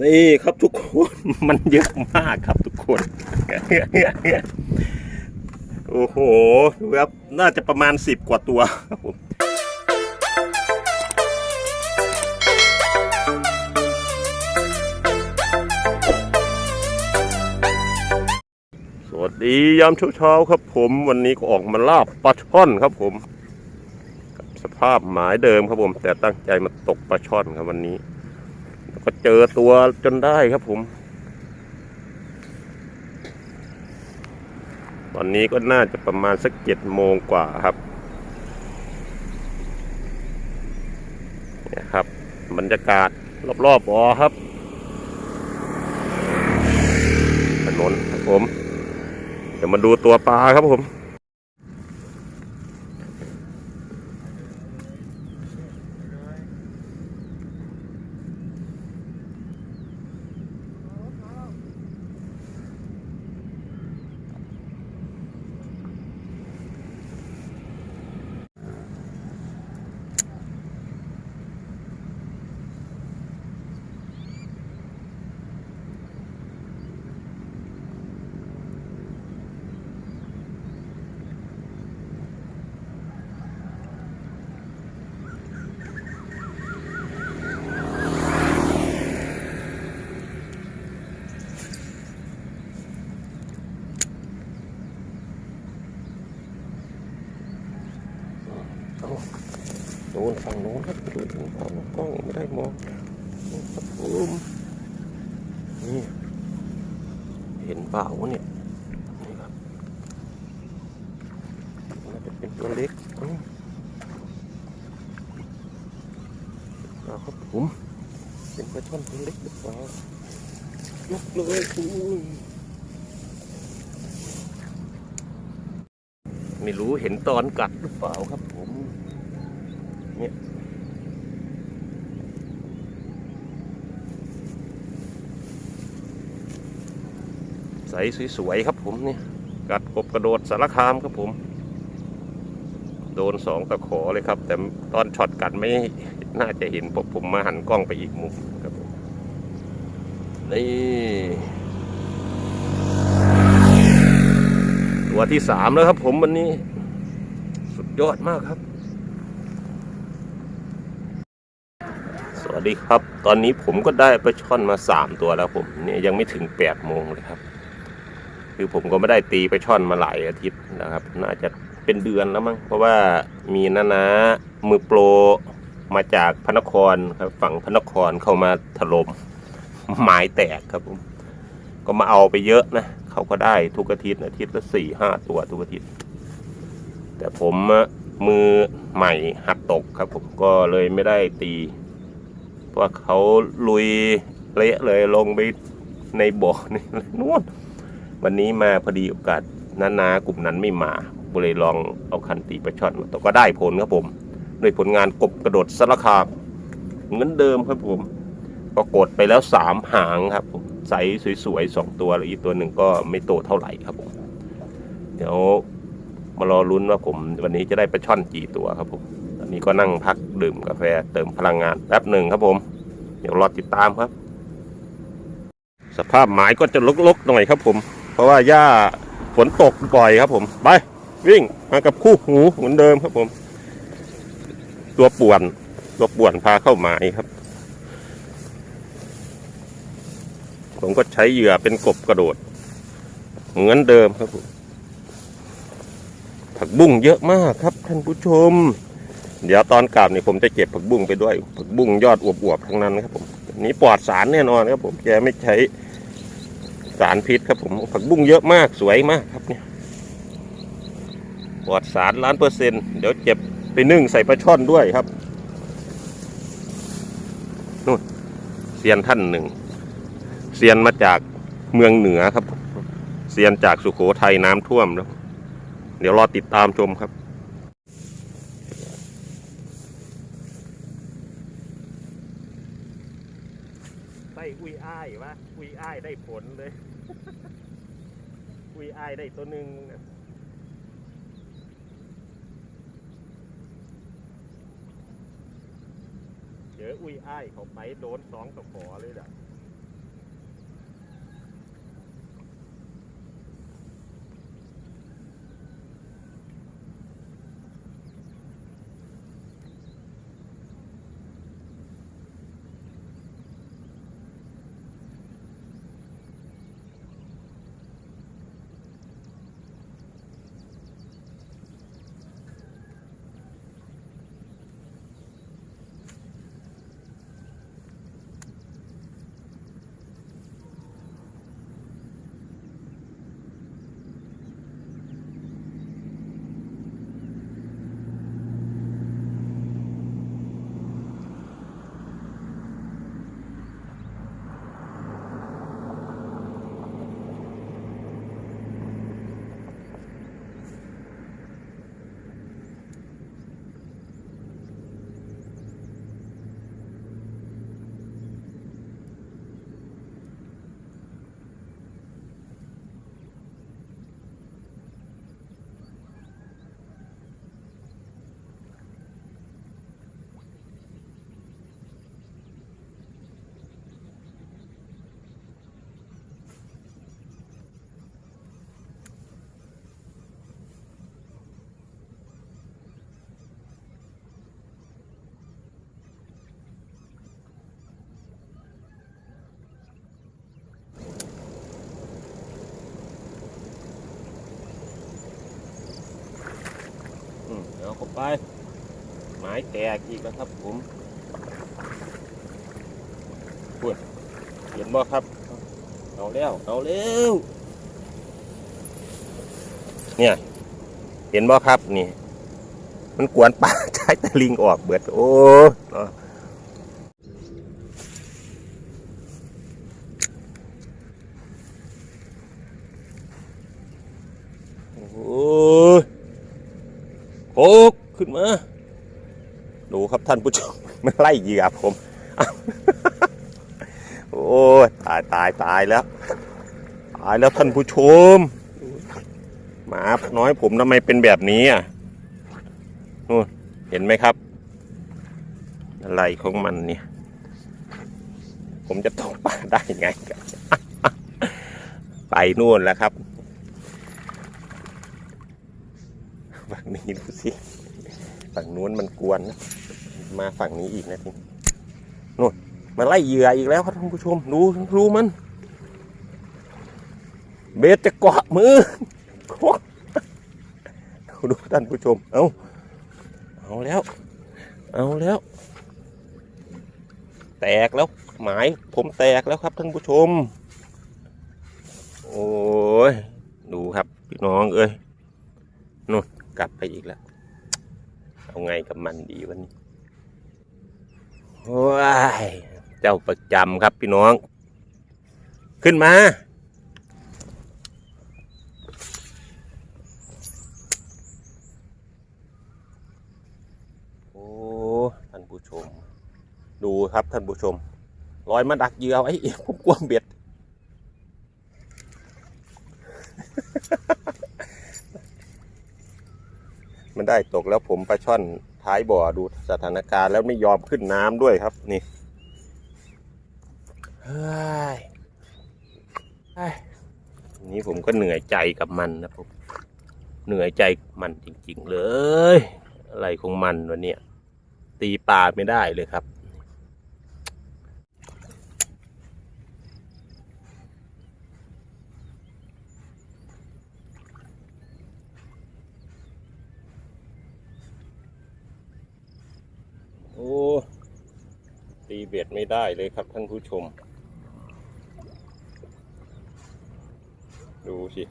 นี่ครับทุกคนมันเยอะมากครับทุกคน โอ้โหดูครับน่าจะประมาณสิบกว่าตัวครับผมสวัสดียามเช้าๆครับผมวันนี้ก็ออกมาลาบปลาช่อนครับผม สภาพหมายเดิมครับผม แต่ตั้งใจมาตกปลาช่อนครับวันนี้ ก็เจอตัวจนได้ครับผม ตอนนี้ก็น่าจะประมาณสักเจ็ดโมงกว่าครับเนี่ยครับ บรรยากาศรอบๆบ่อครับถนนครับผม เดี๋ยวมาดูตัวปลาครับผม ฝั่งโน้นครับดูถึงฝั่งกล้องไม่ได้มองครับผมนี่เห็นเปล่าวะเนี่ยนี่ครับน่าจะเป็นตัวเล็กเอาครับผมเป็นปลาช่อนตัวเล็กหรือเปล่ายกเลยอุ้ยไม่รู้เห็นตอนกัดหรือเปล่าครับผม เนี่ยใสสวยๆครับผมเนี่ยกัดกบกระโดดสารคามครับผม โดนสองตะขอเลยครับ แต่ตอนช็อตกัดไม่น่าจะเห็นผมมาหันกล้องไปอีกมุมครับผมนี่ตัวที่สามแล้วครับผมวันนี้ สุดยอดมากครับ วัสดีครับ ตอนนี้ผมก็ได้ปลาช่อนมาสามตัวแล้วผมเนี่ยยังไม่ถึงแปดโมงเลยครับ คือผมก็ไม่ได้ตีปลาช่อนมาหลายอาทิตย์นะครับ น่าจะเป็นเดือนแล้วมั้งเพราะว่ามีนานามือโปรมาจากพระนครครับ ฝั่งพระนครเข้ามาถล่มหมายแตกครับผมก็มาเอาไปเยอะนะเขาก็ได้ทุกอาทิตย์อาทิตย์ละสี่ห้าตัวทุกอาทิตย์ แต่ผมมือใหม่หัดตกครับผมก็เลยไม่ได้ตี เพราะว่าเขาลุยเละเลยลงไปในบ่อนี่นู่นวันนี้มาพอดีโอกาสนานากลุ่มนั้นไม่มาก็เลยลองเอาคันตีปลาช่อนมาตกก็ได้ผลครับผมด้วยผลงานกบกระโดดสารคามเหมือนเดิมครับผม ก็กดไปแล้วสามหางครับผมใสสวยๆสองตัวแล้วอีกตัวหนึ่งก็ไม่โตเท่าไหร่ครับผม เดี๋ยวมารอลุ้นว่าผมวันนี้จะได้ปลาช่อนกี่ตัวครับผม นนี้ก็นั่งพักดื่มกาแฟเติมพลังงานแป๊บหนึ่งครับผม เดี๋ยวรอติดตามครับ สภาพหมายก็จะลกๆหน่อยครับผม เพราะว่าหญ้าฝนตกบ่อยครับผม ไป วิ่งมากับคู่หูเหมือนเดิมครับผม ตัวป่วน ตัวป่วนพาเข้าหมายครับ ผมก็ใช้เหยื่อเป็นกบกระโดด เหมือนเดิมครับผมผักบุ้งเยอะมากครับท่านผู้ชม เดี๋ยวตอนกลับนี่ผมจะเก็บผักบุ้งไปด้วย ผักบุ้งยอดอวบๆทั้งนั้นครับผมนนี้ปลอดสารแน่นอนครับผมแกไม่ใช้สารพิษครับผมผักบุ้งเยอะมากสวยมากครับเนี่ยปลอดสารล้านเปอร์เซ็นต์เดี๋ยวเก็บไปนึ่งใส่ปลาช่อนด้วยครับนู่นเซียนท่านหนึ่งเซียนมาจากเมืองเหนือครับเซียนจากสุโขทัยน้ำท่วมแล้วเดี๋ยวรอติดตามชมครับ ไส้ อ้ายวะอุยอ้ายได้ผลเลยอุยอ้ายได้ตัวหนึ่งเจออุยอ้ายเขาไปโดนสองตะขอเลยด่ะ ไปไม้แตกอีกแล้วครับผมพูดเห็นบ่ครับ เอาแล้ว เอาแล้ว เนี่ย เห็นบ่ครับนี่ มันกวนปลาใช้ตะลิงออกเบิด โอ้เนาะโอ้โคก ขึ้นมาดูครับท่านผู้ชมมันไล่เหยื่อผม โอ้ยตายตายตายแล้ว ตายแล้วท่านผู้ชมหมาน้อยผมทำไมเป็นแบบนี้อะนู่นเห็นไหมครับ อะไรของมันเนี่ย ผมจะตกปลาได้ไงกันไปนู่นแล้วครับฝั่งนี้ดูสิ ฝั่งนู้นมันกวนนะมาฝั่งนี้อีกนะทีนู่นมาไล่เหยื่ออีกแล้วครับท่านผู้ชมดูดูมัน เบสจะเกาะมือดูท่านผู้ชม เอาเอาแล้ว เอาแล้ว แตกแล้วหมายผมแตกแล้วครับท่านผู้ชม โอ้ย ดูครับพี่น้องเอ้ยนู่นกลับไปอีกแล้ว เอาไงกับมันดีวันนี้ว้ายเจ้าประจำครับพี่น้อง ขึ้นมา โอ้ท่านผู้ชม ดูครับท่านผู้ชม ลอยมาดักเหยื่อไว้ผมกลัวเบ็ด ได้ตกแล้วผมปลาช่อนท้ายบ่อดูสถานการณ์แล้วไม่ยอมขึ้นน้ำด้วยครับนี่เฮ้ยเฮ้ยนี้ผมก็เหนื่อยใจกับมันนะผมเหนื่อยใจกับมันจริง ๆ เลย อะไรของมันวะเนี่ย ตีปลาไม่ได้เลยครับ โอ้ ตีเบ็ด ได้เลยครับท่านผู้ชม ดูสิ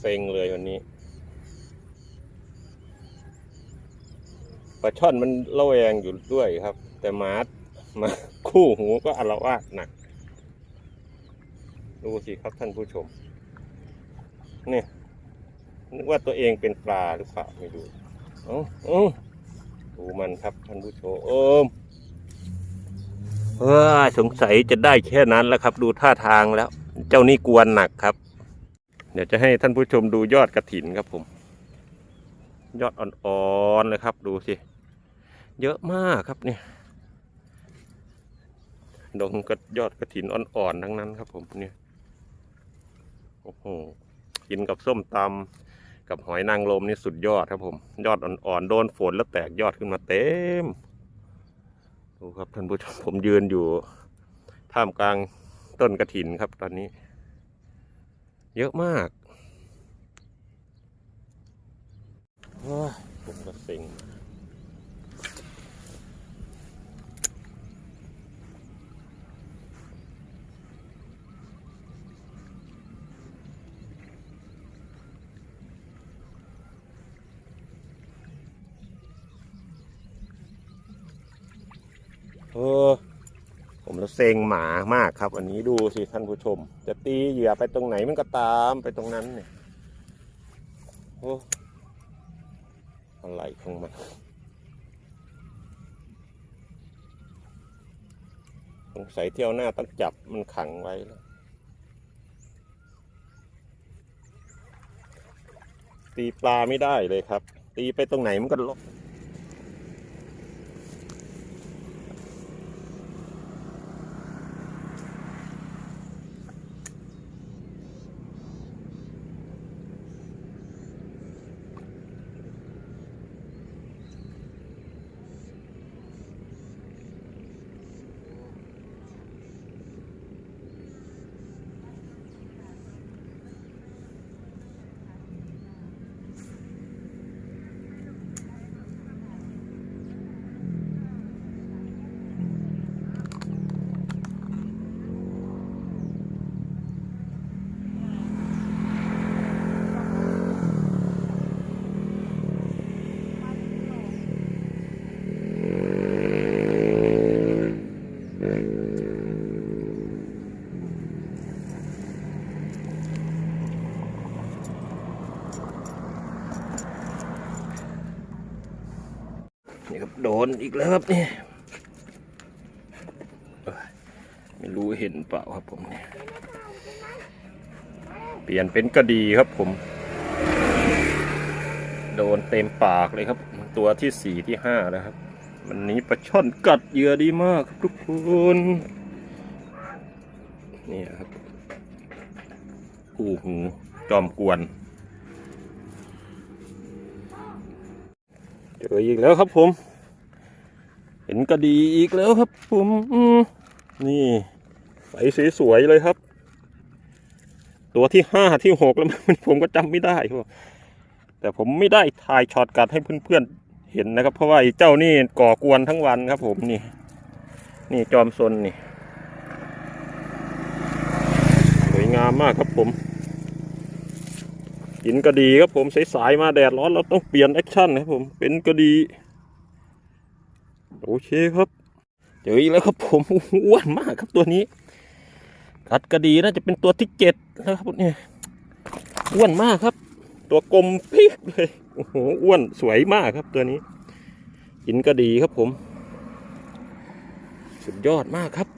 เซ็งเลยวันนี้ปลาช่อนมันระแวงอยู่ด้วยครับ แต่มามาคู่หูก็อารวาสหนัก ดูสิครับท่านผู้ชม เนี่ย นึกว่าตัวเองเป็นปลาหรือเปล่าไม่รู้เอ้าเอ้าดูมันครับท่านผู้ชมเอมเฮ้ยสงสัยจะได้แค่นั้นแล้วครับ ดูท่าทางแล้ว เจ้านี่กวนหนักครับ เดี๋ยวจะให้ท่านผู้ชมดูยอดกระถินครับผม ยอดอ่อนๆเลยครับ ดูสิ เยอะมากครับเนี่ยดงกระยอดกระถินอ่อนๆทั้งนั้นครับผมเนี่ยโอ้โหกินกับส้มตำ กับหอยนางรมนี่สุดยอดครับผม ยอดอ่อนๆโดนฝนแล้วแตกยอดขึ้นมาเต็ม ดูครับท่านผู้ชมผมยืนอยู่ ท่ามกลางต้นกระถินครับตอนนี้ เยอะมากว้าผมกระสิง ออ ผมแล้วเซ็งหมามากครับ อันนี้ดูสิท่านผู้ชม จะตีเหยื่อไปตรงไหนมันก็ตามไปตรงนั้นเนี่ยโอ้อะไรของมันสงสัยเที่ยวหน้าต้องจับมันขังไว้แล้วตีปลาไม่ได้เลยครับ ตีไปตรงไหนมันก็ลบ นี่ครับโดนอีกแล้วครับนี่ไม่รู้เห็นเปล่าครับผมเนี่ยเปลี่ยนเป็นกระดีครับผม โดนเต็มปากเลยครับ ตัวที่สี่ที่ห้าแล้วครับวันนี้ปลาช่อนกัดเหยื่อดีมากครับทุกคนนี่ครับคู่หูจอมกวน เจออีกแล้วครับผม เห็นกระดีอีกแล้วครับผมนี่ใสสวยๆเลยครับ ตัวที่ห้าที่หกแล้วมันผมก็จำไม่ได้ครับแต่ผมไม่ได้ถ่ายช็อตกัดให้เพื่อนๆเห็นนะครับ เพราะว่าเจ้านี่ก่อกวนทั้งวันครับ ผมนี่ นี่จอมซนนี่สวยงามมากครับผม กินกระดีครับผมสายๆมาแดดร้อนเราต้องเปลี่ยนแอคชั่นครับผมเป็นกระดี โอเคครับ เจออีกแล้วครับผมอ้วนมากครับตัวนี้กัดกระดีน่าจะเป็นตัวที่เจ็ดแล้วครับเนี่ยอ้วนมากครับ ตัวกลมปี๊กเลยโอ้โหอ้วนสวยมากครับตัวนี้กินกระดีครับผม สุดยอดมากครับ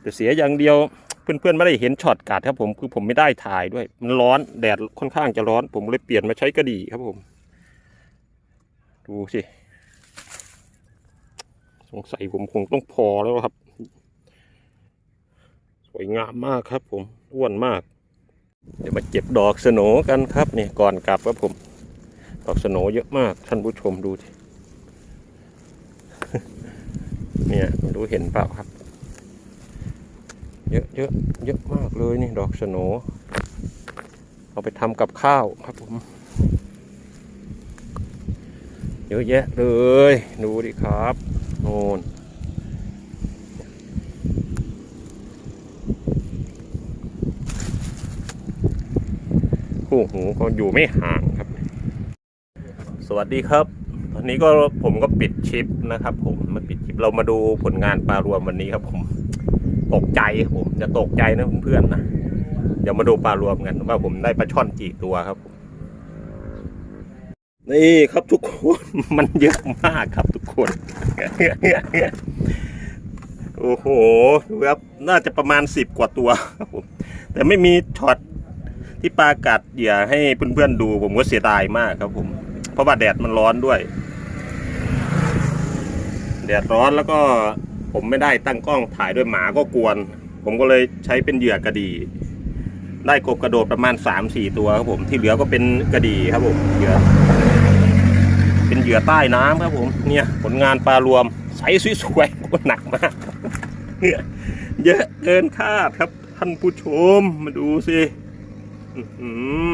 แต่เสียอย่างเดียว เพื่อนๆไม่ได้เห็นช็อตกัดครับผมคือผมไม่ได้ถ่ายด้วย มันร้อนแดดค่อนข้างจะร้อน ผมเลยเปลี่ยนมาใช้กระดี่ครับผม ดูสิสงสัยผมคงต้องพอแล้วครับ สวยงามมากครับผมอ้วนมาก เดี๋ยวมาเก็บดอกสโหนกันครับนี่ก่อนกลับครับผม ดอกสโหนเยอะมากท่านผู้ชมดูสิเนี่ยไม่รู้เห็นเปล่าครับ เยอะเยอะเยอะมากเลยนี่ดอกสโนเอาไปทำกับข้าวครับผม เยอะแยะเลย ดูดิครับโน่นคู่หูก็อยู่ไม่ห่างครับ สวัสดีครับตอนนี้ก็ผมก็ปิดชิปนะครับผมมาปิดชิปเรามาดูผลงานปลารวมวันนี้ครับผม ตกใจครับผมจะตกใจนะเพื่อนๆนะเดี๋ยวมาดูปลารวมกันว่าผมได้ปลาช่อนกี่ตัวครับ นี่ครับทุกคนมันเยอะมากครับทุกคน โอ้โหครับน่าจะประมาณสิบกว่าตัวครับผม แต่ไม่มีช็อตที่ปลากัดเหยื่อให้เพื่อนๆดู ผมก็เสียดายมากครับ ผม เพราะว่าแดดมันร้อนด้วย แดดร้อนแล้วก็ ผมไม่ได้ตั้งกล้องถ่ายด้วยหมาก็กวน ผมก็เลยใช้เป็นเหยื่อกระดี ได้กบกระโดดประมาณสามสี่ตัวครับผมที่เหลือก็เป็นกระดีครับผมเหยื่อเป็นเหยื่อใต้น้ำครับผมเนี่ยผลงานปลารวมใสสวยๆก็หนักมากเยอะเกินคาดครับท่านผู้ชมมาดูสิอื้อหือ